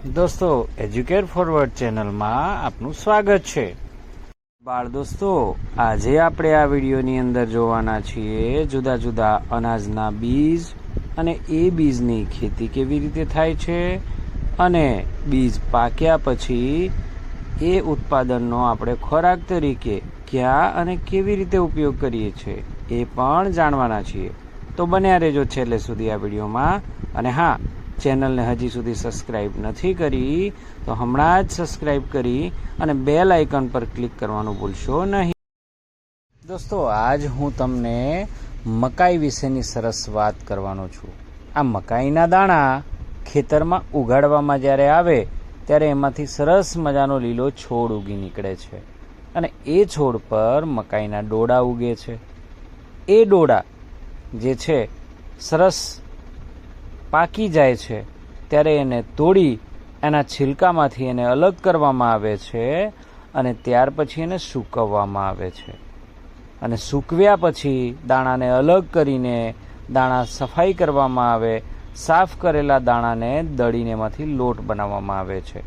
દોસ્તો educate forward ચેનલમાં આપનું સ્વાગત છે. બાળ દોસ્તો, આજે આપણે આ વિડીયોની અંદર જોવાના છીએ જુદા જુદા અનાજના બીજ અને એ બીજની ખેતી કેવી રીતે થાય છે અને બીજ પાક્યા પછી એ ઉત્પાદનનો આપણે ખોરાક તરીકે ક્યાં અને કેવી રીતે ઉપયોગ કરીએ છીએ એ પણ જાણવાના છીએ. તો બન્યા રહેજો છેલ્લે સુધી આ વિડીયોમાં. અને હા ચેનલને હજી સુધી સબસ્ક્રાઇબ નથી કરી, તો હમણાં જ સબસ્ક્રાઇબ કરી અને બેલ આઇકન પર ક્લિક કરવાનું ભૂલશો નહીં. દોસ્તો, આજ હું તમને મકાઈ વિશેની સરસ વાત કરવાનો છું. આ મકાઈના દાણા ખેતરમાં ઉગાડવામાં જ્યારે આવે, ત્યારે એમાંથી સરસ મજાનો લીલો છોડ ઉગી નીકળે છે અને એ છોડ પર મકાઈના ડોડા ઉગે છે. એ ડોડા જે છે, સરસ પાકી જાય છે, ત્યારે એને તોડી એના છિલકામાંથી એને અલગ કરવામાં આવે છે અને ત્યાર પછી એને સૂકવવામાં આવે છે. અને સૂકવ્યા પછી દાણાને અલગ કરીને દાણા સફાઈ કરવામાં આવે, સાફ કરેલા દાણાને દળીને એમાંથી લોટ બનાવવામાં આવે છે.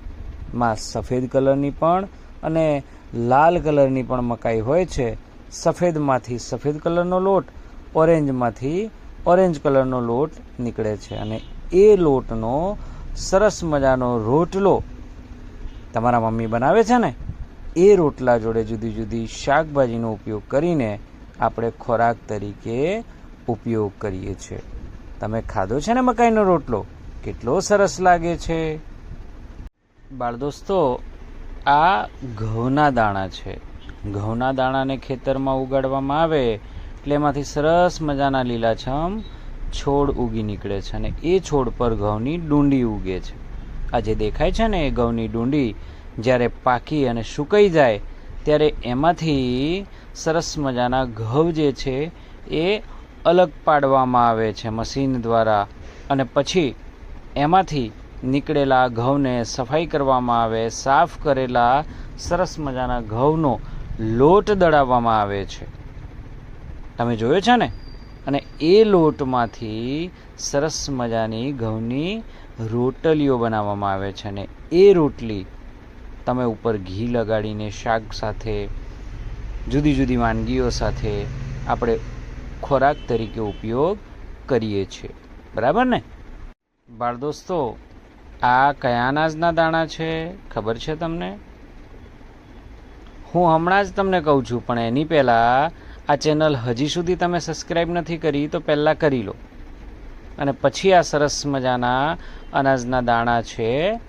માં સફેદ કલરની પણ અને લાલ કલરની પણ મકાઈ હોય છે. સફેદમાંથી સફેદ કલરનો લોટ, ઓરેન્જમાંથી ઓરેન્જ કલરનો લોટ નીકળે છે અને એ લોટનો સરસ મજાનો રોટલો તમારા મમ્મી બનાવે છે ને, એ રોટલા જોડે જુદી જુદી શાકભાજીનો ઉપયોગ કરીને આપણે ખોરાક તરીકે ઉપયોગ કરીએ છીએ. તમે ખાધો છે ને મકાઈનો રોટલો? કેટલો સરસ લાગે છે. બાળ દોસ્તો, આ ઘઉંના દાણા છે. ઘઉંના દાણાને ખેતરમાં ઉગાડવામાં આવે એટલે એમાંથી સરસ મજાના લીલાછમ છોડ ઉગી નીકળે છે અને એ છોડ પર ઘઉંની ડુંડી ઉગે છે. આ જે દેખાય છે ને એ ઘઉંની ડુંડી જ્યારે પાકી અને સુકાઈ જાય, ત્યારે એમાંથી સરસ મજાના ઘઉં જે છે એ અલગ પાડવામાં આવે છે મશીન દ્વારા અને પછી એમાંથી નીકળેલા ઘઉંને સફાઈ કરવામાં આવે, સાફ કરેલા સરસ મજાના ઘઉંનો લોટ દળાવવામાં આવે છે. તમે જોયો છે ને? અને એ લોટમાંથી સરસ મજાની ઘઉંની રોટલીઓ બનાવવામાં આવે છે અને એ રોટલી તમે ઉપર ઘી લગાડીને શાક સાથે, જુદી જુદી વાનગીઓ સાથે આપણે ખોરાક તરીકે ઉપયોગ કરીએ છીએ. બરાબર ને? બાળ દોસ્તો, આ કયા અનાજના દાણા છે? ખબર છે તમને? હું હમણાં જ તમને કહું છું, પણ એની પહેલાં આ ચેનલ હજી સુધી તમે સબસ્ક્રાઈબ નથી કરી તો પહેલાં કરી લો. અને પછી આ સરસ મજાના અનાજના દાણા છે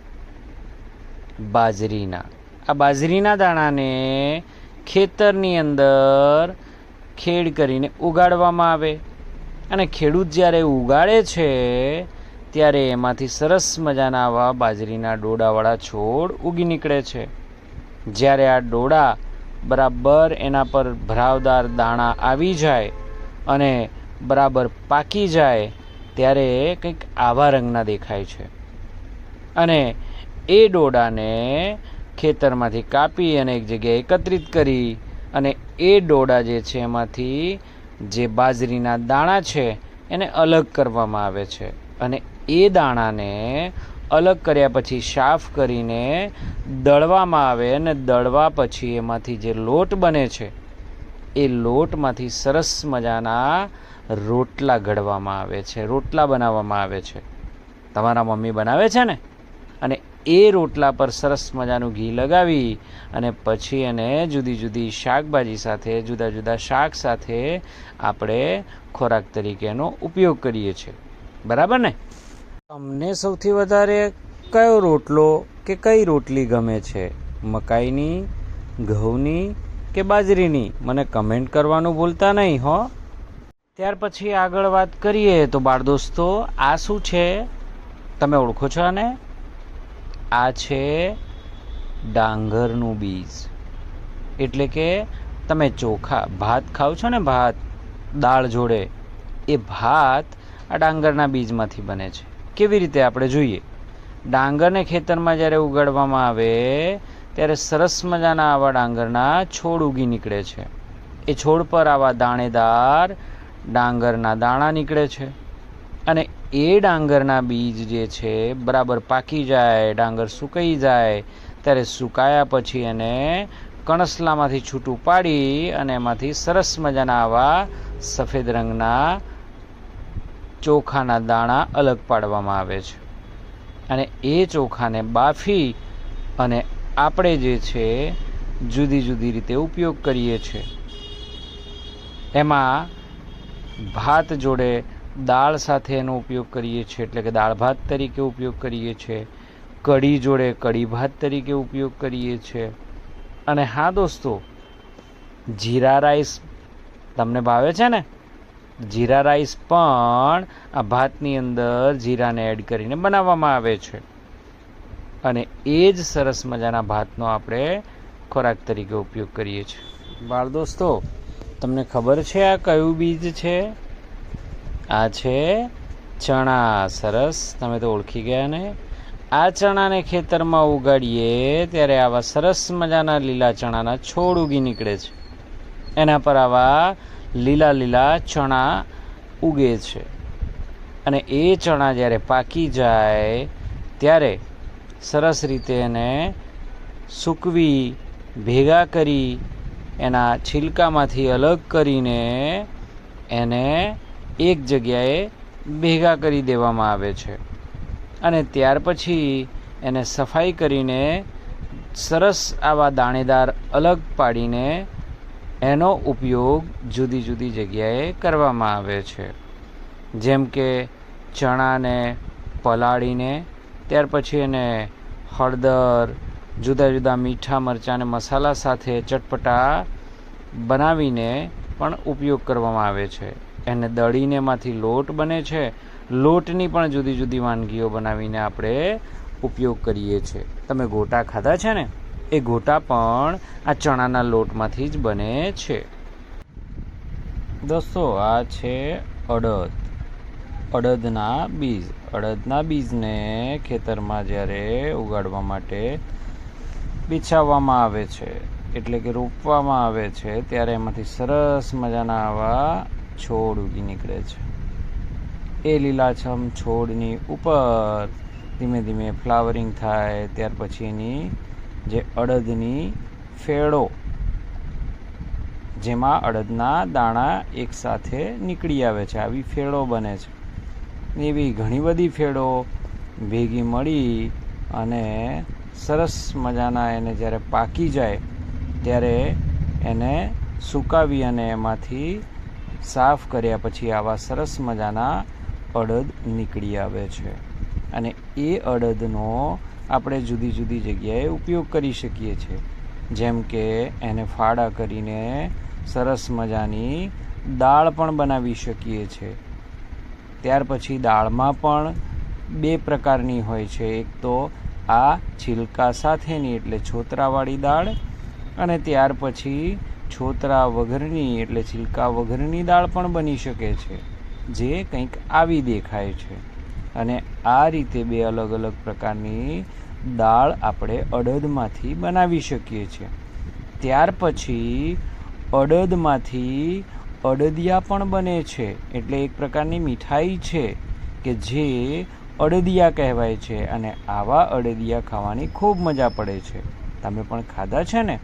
બાજરીના. આ બાજરીના દાણાને ખેતરની અંદર ખેડ કરીને ઉગાડવામાં આવે. અને ખેડૂત જ્યારે ઉગાડે છે, ત્યારે એમાંથી સરસ મજાના આવા બાજરીના ડોડાવાળા છોડ ઉગી નીકળે છે. જ્યારે આ ડોડા બરાબર એના પર ભરાવદાર દાણા આવી જાય અને બરાબર પાકી જાય ત્યારે કંઈક આવા રંગના દેખાય છે. અને એ ડોડાને ખેતરમાંથી કાપી અને એક જગ્યાએ એકત્રિત કરી અને એ ડોડા જે છે એમાંથી જે બાજરીના દાણા છે એને અલગ કરવામાં આવે છે અને એ દાણાને અલગ કર્યા પછી સાફ કરીને દળવામાં આવે અને દળવા પછી એમાંથી જે લોટ બને છે, એ લોટમાંથી સરસ મજાના રોટલા ઘડવામાં આવે છે, રોટલા બનાવવામાં આવે છે. તમારા મમ્મી બનાવે છે ને? અને એ રોટલા પર સરસ મજાનું ઘી લગાવી અને પછી એને જુદી જુદી શાકભાજી સાથે, જુદા જુદા શાક સાથે આપણે ખોરાક તરીકેનો ઉપયોગ કરીએ છીએ. બરાબર ને? તમને સૌથી વધારે કયો રોટલો કે કઈ રોટલી ગમે છે? મકાઈની, ઘઉંની કે બાજરીની? મને કમેન્ટ કરવાનું ભૂલતા નહીં, હો. ત્યાર પછી આગળ વાત કરીએ તો બાળ દોસ્તો, આ શું છે? તમે ઓળખો છો આને? આ છે ડાંગરનું બીજ. એટલે કે તમે ચોખા, ભાત ખાઓ છો ને ભાત, દાળ જોડે, એ ભાત આ ડાંગરના બીજમાંથી બને છે. કેવી રીતે આપણે જોઈએ? ડાંગરને ખેતરમાં જ્યારે ઉગાડવામાં આવે, ત્યારે સરસ મજાના આવા ડાંગરના છોડ ઉગી નીકળે છે. એ છોડ પર આવા દાણેદાર ડાંગરના દાણા નીકળે છે. અને એ ડાંગરના બીજ જે છે, બરાબર પાકી જાય, ડાંગર સુકાઈ જાય, ત્યારે સુકાયા પછી એને કણસલામાંથી છૂટું પાડી અને એમાંથી સરસ મજાના આવા સફેદ રંગના ચોખાના દાણા અલગ પાડવામાં આવે છે. અને એ ચોખાને બાફી અને આપણે જે છે જુદી જુદી રીતે ઉપયોગ કરીએ છીએ એમાં ભાત જોડે દાળ સાથે એનો ઉપયોગ કરીએ છીએ એટલે કે દાળ ભાત તરીકે ઉપયોગ કરીએ છીએ કઢી જોડે કઢી ભાત તરીકે ઉપયોગ કરીએ છીએ અને હા દોસ્તો, જીરા રાઈસ તમને ભાવે છે ને? જીરા રાઈસ પણ આ ભાતની અંદર જીરાને એડ કરીને બનાવવામાં આવે છે. અને એ જ સરસ મજાના ભાતનો આપણે ખોરાક તરીકે ઉપયોગ કરીએ છીએ. બાળ દોસ્તો, તમને ખબર છે આ કયું બીજ છે? આ છે ચણા. સરસ. તમે તો ઓળખી ગયા ને? આ ચણાને ખેતરમાં ઉગાડીએ ત્યારે આવા સરસ મજાના લીલા ચણાના છોડ ઉગી નીકળે છે. એના પર આવા લીલા લીલા ચણા ઉગે છે. અને એ ચણા જ્યારે પાકી જાય, ત્યારે સરસ રીતે એને સૂકવી, ભેગા કરી, એના છિલકામાંથી અલગ કરીને એને એક જગ્યાએ ભેગા કરી દેવામાં આવે છે. અને ત્યાર પછી એને સફાઈ કરીને સરસ આવા દાણેદાર અલગ પાડીને એનો ઉપયોગ જુદી જુદી જગ્યાએ કરવામાં આવે છે. જેમ કે ચણાને પલાળીને, ત્યાર પછી એને હળદર, જુદા જુદા મીઠા મરચાં અને મસાલા સાથે ચટપટા બનાવીને પણ ઉપયોગ કરવામાં આવે છે. એને દળીને એમાંથી લોટ બને છે. લોટની પણ જુદી જુદી વાનગીઓ બનાવીને આપણે ઉપયોગ કરીએ છીએ. તમે ગોટા ખાધા છે ને? એ ગોટા પણ આ ચણાના લોટમાંથી જ બને છે. દોસ્તો, આ છે અડદ. અડદના બીજ. અડદના બીજને ખેતરમાં જ્યારે ઉગાડવા માટે બિછાવવામાં આવે છે, એટલે કે રોપવામાં આવે છે, ત્યારે એમાંથી સરસ મજાના આવા છોડ ઉગી નીકળે છે. એ લીલાછમ છોડની ઉપર ધીમે ધીમે ફ્લાવરિંગ થાય, ત્યાર પછી એની જે અડદની ફેળો, જેમાં અડદના દાણા એકસાથે નીકળી આવે છે. આવી ફેળો બને છે. એવી ઘણી બધી ફેળો ભેગી મળી અને સરસ મજાના એને જ્યારે પાકી જાય, ત્યારે એને સુકાવી અને એમાંથી સાફ કર્યા પછી આવા સરસ મજાના અડદ નીકળી આવે છે. અને એ અડદનો આપણે જુદી જુદી જગ્યાએ ઉપયોગ કરી શકીએ છીએ. જેમ કે એને ફાડા કરીને સરસ મજાની દાળ પણ બનાવી શકીએ છીએ ત્યાર પછી દાળમાં પણ બે પ્રકારની હોય છે. એક તો આ છિલકા સાથેની, એટલે છોતરાવાળી દાળ, અને ત્યાર પછી છોતરા વગરની એટલે છિલકા વગરની દાળ પણ બની શકે છે, જે કંઈક આવી દેખાય છે. અને આ રીતે બે અલગ અલગ પ્રકારની દાળ આપણે અડદમાંથી બનાવી શકીએ છીએ. ત્યાર પછી અડદમાંથી અડદિયા પણ બને છે. એટલે એક પ્રકારની મીઠાઈ છે કે જે અડદિયા કહેવાય છે અને આવા અડદિયા ખાવાની ખૂબ મજા પડે છે. તમે પણ ખાધા છે ને?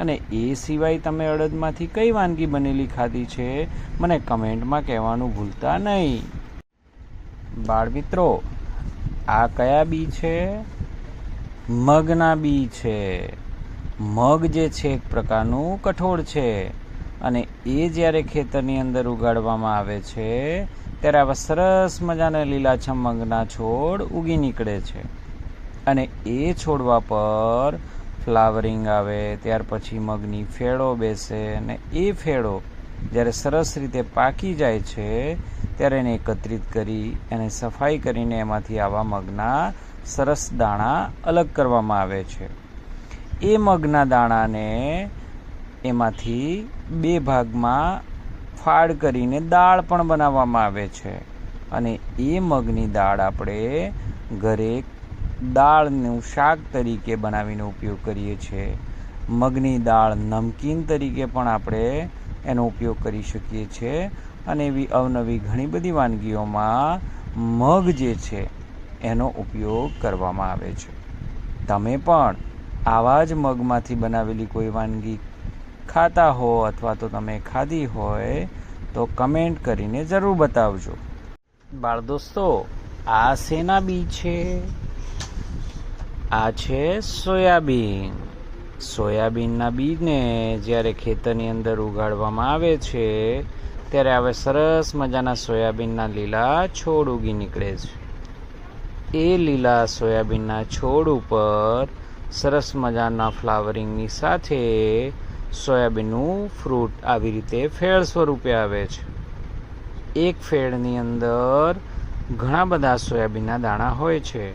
અને એ સિવાય તમે અડદમાંથી કઈ વાનગી બનેલી ખાધી છે? મને કમેન્ટમાં કહેવાનું ભૂલતા નહીં. બાળ મિત્રો, આ કયા બી છે? મગના બી છે. મગ જે છે એક પ્રકારનું કઠોળ છે. અને એ જ્યારે ખેતરની અંદર ઉગાડવામાં આવે છે, ત્યારે આવા સરસ મજાના લીલાછમ મગના છોડ ઉગી નીકળે છે. અને એ છોડવા પર ફ્લાવરિંગ આવે, ત્યાર પછી મગની ફેળો બેસે અને એ ફેળો જ્યારે સરસ રીતે પાકી જાય છે, ત્યારે એને એકત્રિત કરી એને સફાઈ કરીને એમાંથી આવા મગના સરસ દાણા અલગ કરવામાં આવે છે. એ મગના દાણાને એમાંથી બે ભાગમાં ફાળ કરીને દાળ પણ બનાવવામાં આવે છે અને એ મગની દાળ આપણે ઘરે દાળનું શાક તરીકે બનાવીને ઉપયોગ કરીએ છીએ. મગની દાળ નમકીન તરીકે પણ આપણે એનો ઉપયોગ કરી શકીએ છીએ અને એવી અવનવી ઘણી બધી વાનગીઓમાં મગ જે છે, એનો ઉપયોગ કરવામાં આવે છે. તમે પણ આવા જ મગમાંથી બનાવેલી કોઈ વાનગી ખાતા હો અથવા તો તમે ખાધી હોય તો કમેન્ટ કરીને જરૂર બતાવજો. બાળ દોસ્તો, આ શેના બી છે? આ છે સોયાબીન. સોયાબીનના બીજને જ્યારે ખેતરની અંદર ઉગાડવામાં આવે છે, ત્યારે હવે સરસ મજાના સોયાબીનના લીલા છોડ ઉગી નીકળે છે. એ લીલા સોયાબીનના છોડ ઉપર સરસ મજાના ફ્લાવરિંગની સાથે સોયાબીનનું ફ્રૂટ આવી રીતે ફેળ સ્વરૂપે આવે છે. એક ફેળની અંદર ઘણા બધા સોયાબીનના દાણા હોય છે.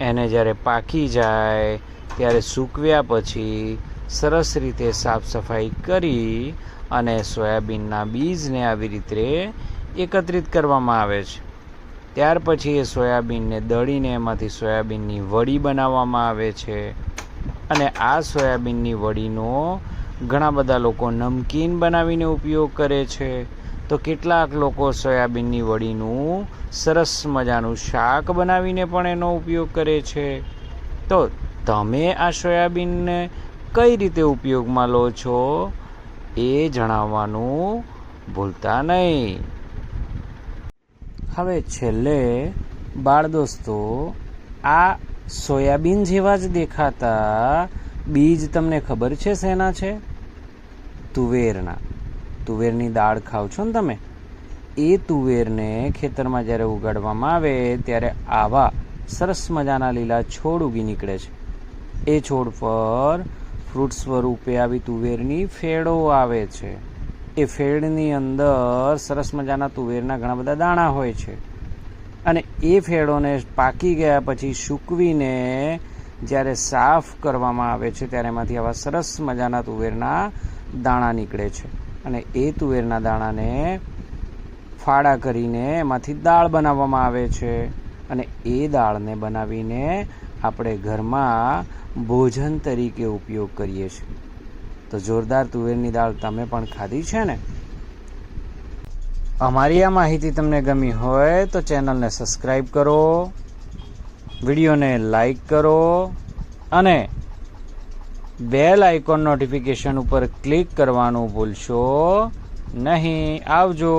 એને જ્યારે પાકી જાય ત્યારે સૂકવ્યા પછી સરસ રીતે સાફ સફાઈ કરી અને સોયાબીનના બીજને આવી રીતે એકત્રિત કરવામાં આવે છે. ત્યાર પછી એ સોયાબીનને દળીને એમાંથી સોયાબીનની વડી બનાવવામાં આવે છે અને આ સોયાબીનની વડીનો ઘણા બધા લોકો નમકીન બનાવીને ઉપયોગ કરે છે. તો કેટલાક લોકો સોયાબીનની વડીનું સરસ મજાનું શાક બનાવીને પણ એનો ઉપયોગ કરે છે. તો તમે આ સોયાબીનને કઈ રીતે ઉપયોગમાં લો છો એ જણાવવાનું ભૂલતા નહીં. હવે છેલ્લે બાળ દોસ્તો, આ સોયાબીન જેવા જ દેખાતા બીજ તમને ખબર છે શેના છે? તુવેરના. તુવેરની દાળ ખાવ છો ને તમે? એ તુવેરને ખેતરમાં જ્યારે ઉગાડવામાં આવે ત્યારે આવા સરસ મજાના લીલા છોડ ઉગી નીકળે છે. એ છોડ પર ફ્રૂટ સ્વરૂપે આવી તુવેરની ફેડો આવે છે. એ ફેડની અંદર સરસ મજાના તુવેરના ઘણા બધા દાણા હોય છે. અને એ ફેડોને પાકી ગયા પછી સૂકવીને જ્યારે સાફ કરવામાં આવે છે ત્યારે એમાંથી આવા સરસ મજાના તુવેરના દાણા નીકળે છે. અને એ તુવેરના દાણાને ફાડા કરીને એમાંથી દાળ બનાવવામાં આવે છે. અને એ દાળને બનાવીને આપણે ઘરમાં ભોજન તરીકે ઉપયોગ કરીએ છીએ. તો જોરદાર તુવેરની દાળ તમે પણ ખાધી છે ને? અમારી આ માહિતી તમને ગમી હોય તો ચેનલને સબસ્ક્રાઈબ કરો, વિડીયોને લાઈક કરો અને બેલ આઇકોન નોટિફિકેશન ઉપર ક્લિક કરવાનું ભૂલશો નહીં. આવજો.